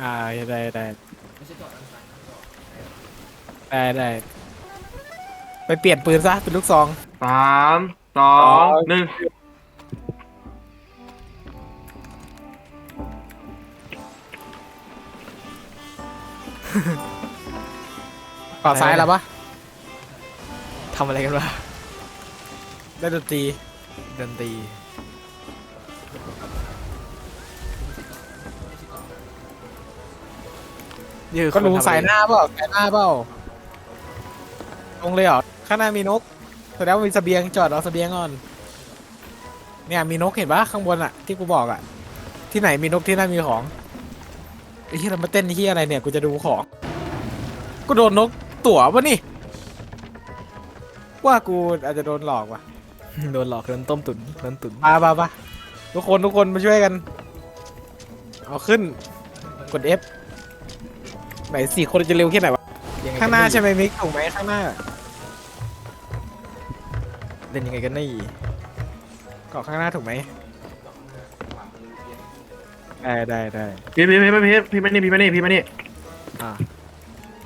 อ่าได้ได้ไม่ใช่จอดด้านซ้ายนะจอดได้ได้ไปเปลี่ยนปืนซะเป็นลูกซอง สามสองหนึ่งขวาซ้ายแล้วปะทำอะไรกันวะได้ดนตรีดนตรี นี่คือก็รู้คนทำอะไรสายหน้าเปล่าสายหน้าเปล่าตรงเลยเหรอข้างหน้ามีนกแสดงว่ามีเสบียงจอดเอาเสบียงก่อนเนี่ยมีนกเห็นปะข้างบนอะที่กูบอกอะที่ไหนมีนกที่นั่นมีของไอ้ที่เรามาเต้นที่อะไรเนี่ยกูจะดูของกูโดนนกตั๋วปะนี่ว่ากูอาจจะโดนหลอกว่ะโดนหลอกโดนต้มตุ๋นโดนตุ๋นมาปะปะทุกคนทุกคนมาช่วยกัน เอาขึ้นกด F ไหนสี่คนจะเร็วแค่ไหนวะ ยังไงข้างหน้ากัใช่ไหมมิกถูกไหมข้างหน้า เล่นยังไงกันนี่เกาะข้างหน้าถูกไหมได้ได้ได้พี่พี่พี่พี่พี่มานี่พี่มานี่พี่มานี่อ่า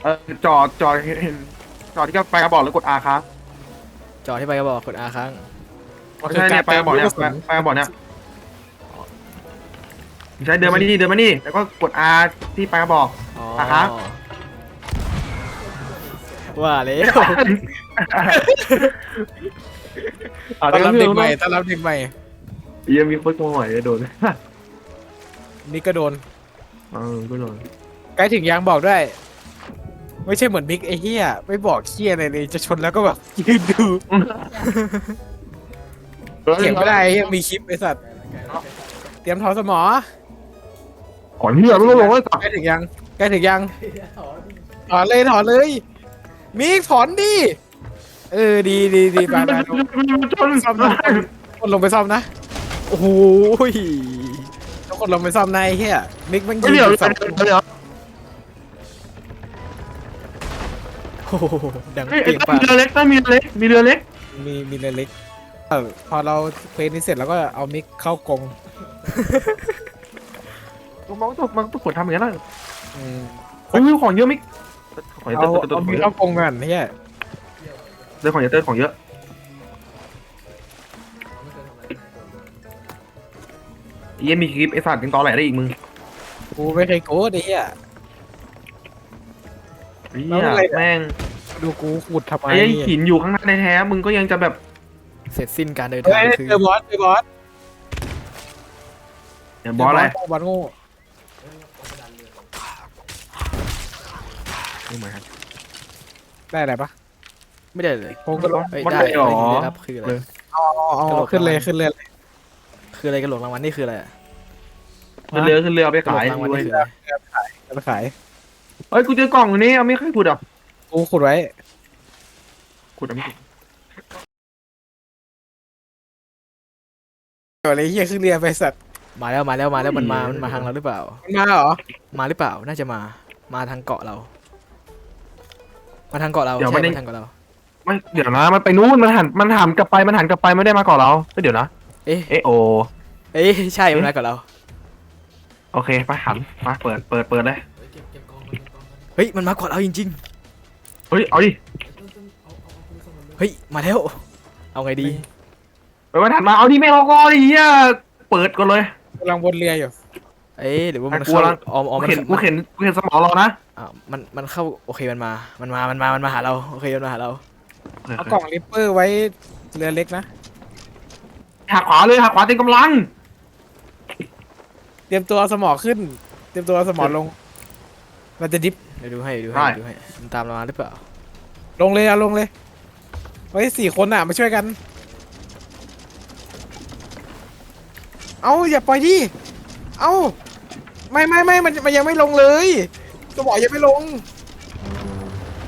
เออจอดจอดเห็นจอดที่ไปกระบอกแล้วกด R ครับจอที่ไปก็บอกกดอาค้างไม่ใช่เนี่ยไปกระบอกเนี่ยไปไปกระบอกเนี่ยไม่ใช่เดินมานี่เดินมานี่แล้วก็กด R ที่ไปกระบอก อ๋ออ่าฮะ ว่าแล้วอ่าต้อนแล้วรับก็เด็กเรื่องใหม่ต้อนรับเด็กใหม่ ยังมีคนโง่หน่อยโดนมิกก็โดน เออก็โดนใกล้ถึงยังบอกด้วย ไม่ใช่เหมือนมิกไอ้เหี้ยไม่บอกเหี้ยอะไรเลยจะชนแล้วก็แบบยืนดูเก็บไม่ได้ไอ้เหี้ยมีคลิปไอ้สัตว์เตรียมถอนสมอก่อนที่จะลงลงเลยใกล้ถึงยัง ใกล้ถึงยัง ถอนเลยถอนเลยมิกถอนดิ เออดีดีดีไปไปลงชนซ่อมนะคนลงไปซ่อมนะ โอ้โหยทุกคนลงไปซ่อมในไอ้เหี้ยมิกมันยิเดี๋ยวงเดี๋ยวสองเดี๋ยวโอ้โหดังเฮ้ยเปรียงมีปากเรือเล็กนะมีเรือเล็ก มีเรือเล็ก มีมีเรือเล็กเออพอเราเพลงนี้เสร็จแล้วก็เอามิกเข้ากรงมันต้องมันต้องกดทำอย่างนั้น อืมโอ้ยของเยอะมิกของเยเอาอะเติเอามมิกเยเข้าอะกรงกันเฮียเติมของเยอะเติมของเยอะไม่เคยทำอะไรให้เยี่ยมีคลิปไอ้สัตว์ยังตอแหลได้อีกมึงกูไม่เคยโกดไอ้เฮียเฮียแม่งดูกูขุดทำไมไอ้หินอยู่ข้างหน้าแท้ๆมึงก็ยังจะแบบเสร็จสิ้นการเดินเฮ้ทางยคือเจอบอสเจอบอสเนี่ยบอสอะไรบอสโง่ นี่เหมือนกัน ได้อะไรปะ ไม่ได้เลยโคงกระโดดเอ้ยมันได้ได้หรอ ได้รับคืออะไร อ๋ออ๋อขึ้นเลยขึ้นเลยคืออะไรกระโหลกรางวัลนี่คืออะไรอะขึ้นเรือขึ้นเรือเอาไปกระโหลขากยรางวัลด้วยนี่คืออะไรจะไปขายเฮ้ยกูเจอกล่องอันนี้เอาไม่ค่อยขุดอะกูขุดไว้ ขุดเอาไม่ขุดเดี๋ยวอะไรเฮียขึ้นเรือไปสัตว์มาแล้วมาแล้วมาแล้วมันมามันมาทางเราหรือเปล่า มันมาเหรอ มาหรือเปล่าน่าจะมามาทางเกาะเรา มาทางเกาะเราใช่มาทางเกาะเราไม่เดี๋ยวนะ มันไปนู้นมันหัน มันหันกลับไป มันหันกลับไปไม่ได้มาก่อนเราเฮ้ยเดี๋ยวนะ เอ๊ะเอะโอ เอ้ยใช่มันมาเกาะเรา โอเคไปหัน มาเปิด เปิด เปิดเลย เฮ้ยเก็บเก็บกองเก็บกองเฮ้ยมันมาเกาะเราจริงเฮ้ย เอาดิเฮ้ยต้นต้นเอาเอาเอาคุณส่งมันเลยๆเฮ้ยมาแล้ว เอาไงดี ไปมันหันมา เอาดิไม่รอก่อนดิเฮียเปิดก่อนเลยกำลังบนเรืออยู่ เอ้ยหรือว่ามันกลัวเข้าละออมออมกูมันเห็นกูเห็นกูเห็นสมองรอนะอ่ามันมันเข้าโอเคมันมา มันมา มันมา มันมาหาเราโอเคมันมาหาเราเอากล่องริปเปอร์ไว้เรือเล็กนะหักขวาเลยหักขวาเต็มกำลัง เตรียมตัวเอาสมอขึ้น เตรียมตัวเอาสมอลง เราจะดิฟเดี๋ยวดูให้เดี๋ยวดูให้เดี๋ยวดูให้มันตามเรามาหรือเปล่า ลงเลยเอาลงเลยเฮ้ยสี่คนอะมาช่วยกัน เอาอย่าปล่อยดิ เอาไม่ไม่ไม่มันมันยังไม่ลงเลยสมอยังไม่ลง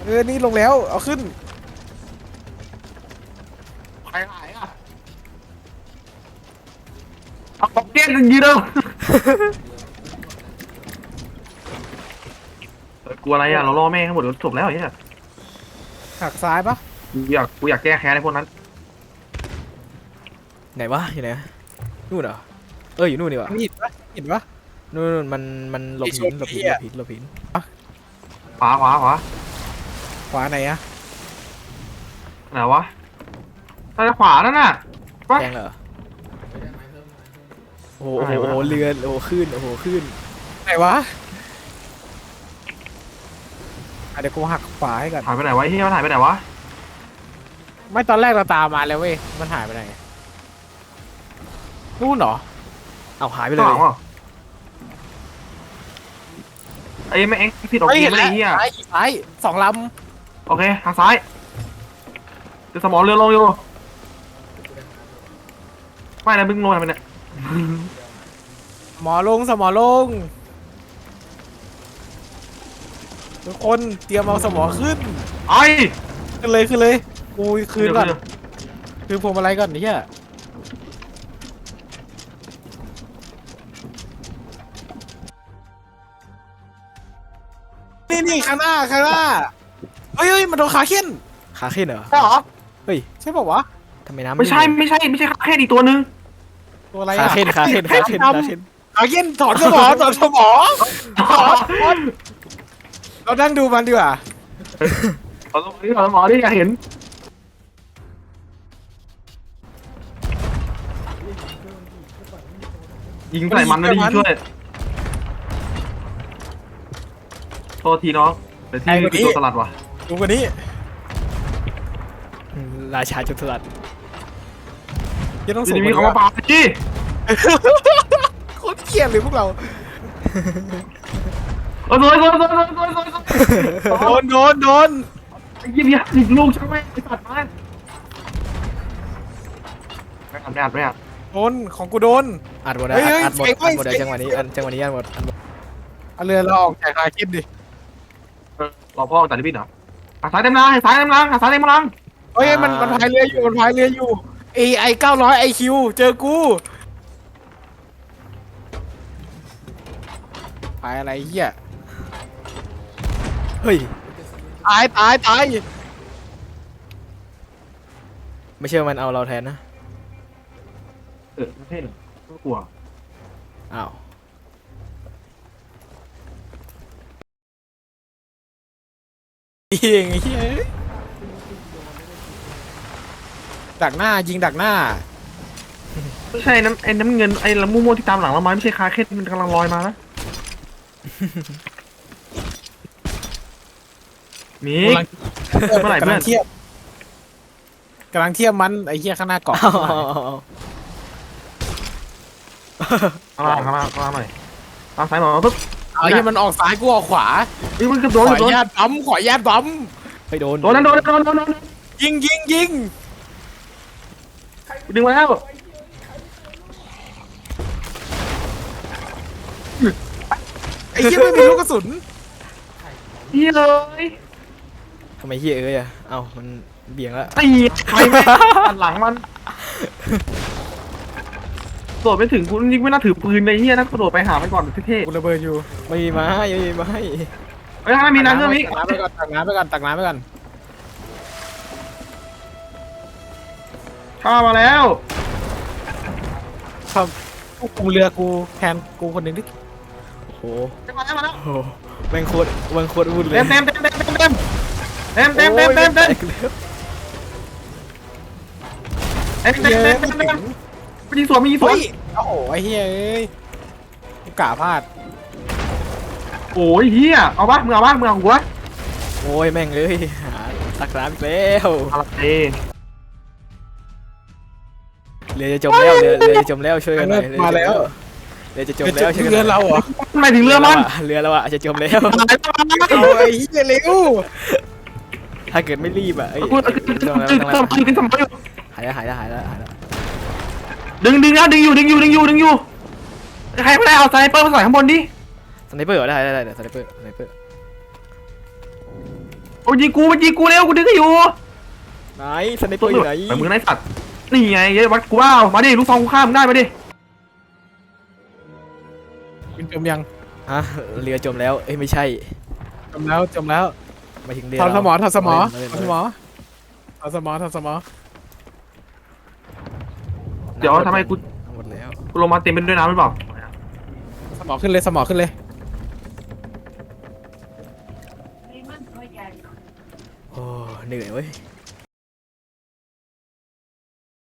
เออ นี่ลงแล้ว เอาขึ้นใครหายอะเอาป๊อกเก็ตยืนเด้อเฮ้ยกลัวอะไรอะเราล่อแม่งทั้งหมดแล้วจบแล้วไอ้เนี่ยหักซ้ายปะกูอยากกูอยากแก้แค้นไอ้พวกนั้น ไหนวะอยู่ไหนวะนู่นเหรอเอออยู่นู่นนี่วะมีหินปะ หินปะนู่นๆมันมันหลบหินหลบหินหลบหินหลบหินขวาขวาขวาขวาไหนอะไหนวะทางขวานั่นน่ะวะแดงเหรอไปได้ไม้เพิ่มไม้เพิ่มโอ้โหโอ้โหโอ้โหเรือนโอ้โหขึ้นโอ้โหขึ้นไหนวะอะเดี๋ยวกูหักขวาให้ก่อนหายไปไหนวะไอ้เฮียมันหายไปไหนวะไม่ตอนแรกเราตามมาแล้วเว้ยมันหายไปไหนนู่นเหรอเอาหายไปเลย ข้างหลังเหรอไอ้ไม่เอ็งผิดออกเฮ้ยทีเห็นไม่แล้วไอ้เฮียซ้ายซ้ายสองลโอเคทางซ้ายเดี๋ยวสมองเรือลงอยู่ไม่นะมึงลงทำไมเนี่ยำหมอลงสมอลง ทุกคนเตรียมเอาสมอขึ้น ไอ้ขึ้นเลยขึ้นเลยกูคืนก่อนเดี๋ยวคืนพวงมาลัยก่อนนี่เหี้ย นี่นี่ข้างหน้าข้างหน้าเฮ้ยเฮ้ยมันโดนขาเข็นขาขึ้นเหรอใช่เหรอเฮ้ยใช่ป่าวะทำไมน้ำไม่ใช่ไม่ใใช่ไม่ใช่แค่อีกตัวนึงตัวอะไรขาอะขึ้นขาขึ้นขาขึ้นขาขึ้นขาเข็นถอนสมอถอนสมอเรานั่งดูมันดีกว่าเอาลงนี่เอาหมอที่อยากเห็นยิงใส่มันไม่ได้ยิงช่วยโท ษทีน้องแต่ที่นี่คือตัวสลัดว่ะดูกว่านี้อืมราชาจุดสลัดยังต้องทีสูงนี้กว่ามีนี้คำว่าปาจี้โคตรเกลียดเลยพวกเราเออสวยสวยสวยสวยสวยสวยสวยโดนโดนโดนไอ้ยี่มีอีกลูกใช่ไหมไอ้สัตว์มันไม่อัดไม่อัดไม่อัดโดนของกูโดน อัดหมดเฮ้อะยเฮ้ยอัดหมดเฟกอัดหมดเว้อะยจังหวะนี้อันจังหวะนี้อัดหมดอัดหมดเอาเรือเราออกจากคาเข็นดิเออ รอพ่อตัดลิบิดเหรอหักซ้ายเต็มลังหักซ้ายเต็มลังหักซ้ายเต็มลัง เฮ้ยมันมันพายเรืออยู่มันพายเรืออยู่ไอไอเก้าร้อยไอคิวเจอกูพายอะไรเหี้ยเฮ้ยตายตายตายไม่เชื่อมันเอาเราแทนนะเออไม่ใช่เหรอก็กลัวอ้าว เองไอ้เหี้ยดักหน้ายิงดักหน้า ไม่ใช่น้ำไอ้น้ำเงินไอ้ละม่วงๆที่ตามหลังเรามาไม่ใช่คาเคนมันกำลังลอยมานะ มีกำลัง เมื่อไหร่กำเพื่ลัอนงเทียบกำลังเทียบมันไอเหี้ยข้างหน้าเกาะเอาเอาเอาเอาข้างล่างข้างล่างข้างล่างหน่อยตามซ้ายหน่อยปุ๊บ เอาเหี้ยมันออกซ้ายกูออกขวาเฮ้ยมันเกือบขโดอนเกือบโดนญาตบัมขอญาตบัมไปโดนโดนนั้นโดนนั้นโดนโดนโดนยิงยิงยิงดึงมาแล้วไอ้เหี้ยไม่มีลูกกระสุนเฮียเลยทำไมเฮียเอ้ยอะเอ้ามันเบี่ยงแล้วตีใครไม่ตัดหลังมัน โดดไปถึงกูจริงไม่น่าถือปืนในเฮียนะกระโดดไปหามันก่อนเท่กูระเบิดอยู่ไม่มีไม้ไม่มีไม้ๆเฮ้ยถ้ามีน้ำเรื่องนี้ตักน้ำไปก่อนตักน้ำไปก่อนตักน้ำไปก่อนข้ามาแล้วครับควบคุมเรือกูแทนกูคนหนึ่งดิโอ้โหมาแล้วมาแล้วโอ้โหแม่งโคตรแม่งโคตรวุ่นเลยเต็มเต็มเต็มเต็มเต็มเต็มเต็มเต็มเต็มเต็มเต็มโอ้ยแตกแล้วเต็มเต็มเต็มเต็มเต็มมี สวนมีสวนเฮ้ยโอ้โหไอ้เหี้ยเอ้ยกูกะพลาด โอ้ยเฮียเอาปะมึงเอาปะมึงเอาหัวโอ้ยแม่งเลยหาตักน้ำอีกแล้วอะไรเรือจะจมแล้วเรือเรือจะจมแล้วช่วยกันหน่อยเรือมาจะจแล้ว เรือจะจมแล้วช่วยกันเรือเราเหรอทำไมถึงเรือมันเรือเราอะจะจมแล้วเอาไอ้เหี้ยเร็วถ้าเกิดไม่รีบอะเอ้ยกูจมแล้วดึงจมเติแล้วมดึงสมองอยู่หายแล้วหายแล้วหายแล้วหายแล้ว ดึงดึงนะดึงอยู่ดึงอยู่ดึงอยู่ดึงอยู่ใครไม่ได้เอาสไนเปอร์มาใส่ข้างบนดิสไนเปอร์เหรอได้ได้ได้สไนเปอร์สไนเปอร์โอ้ยิงกูมันยิงกูเร็วกูดึงให้อยู่ไหนสไนเปอร์อยู่ไหนไปมึงไอ้สัตว์นี่ไงเยวัดกูว้าวมาดิลูกซองกูข้ามได้มาดิมันจมยังฮะเรือจมแล้วเอ้ยไม่ใช่จมแล้วจมแล้วหมายถึงเรือถอนสมอถอนสมอเล่นถอนเล่สนมอถอนสมอถอนสมอ เดี๋ยวทำไมกูหลกูลงมาเต็มไปด้วยน้ำหรือเปล่าสมองขึ้นเลยสมองขึ้นเลยโอ้เหนื่อยเว้ย